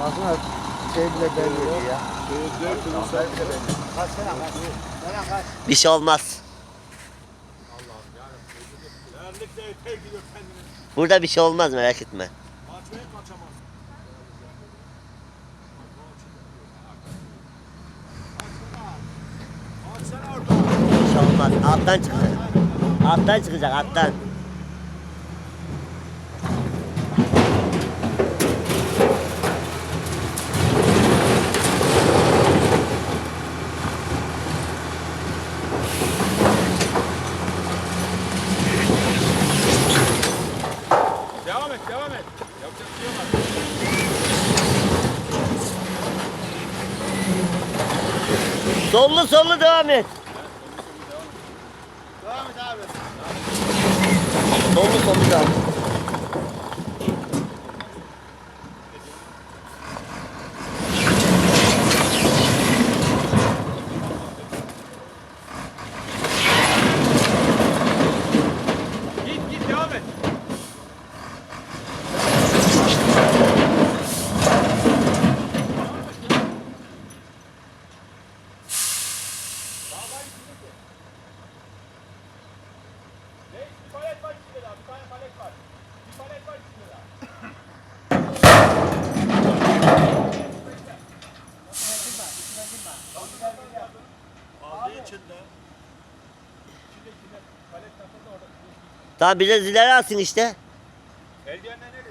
Baksana şey bile belli ya. Bir şey olmaz. Burada bir şey olmaz merak etme. Bir şey olmaz. Alttan çıkacak. Alttan çıkacak alttan. Et, devam et. Yapacak bir şey yok. Sollu sollu devam et. Devam et abi. Sollu sollu devam et. Ne? Bir palet var içinde daha. Bir tane palet var. Bir palet var içinde daha. Aldığı takıldı orada. Tamam bize zileri alsın işte. Eldivenle ne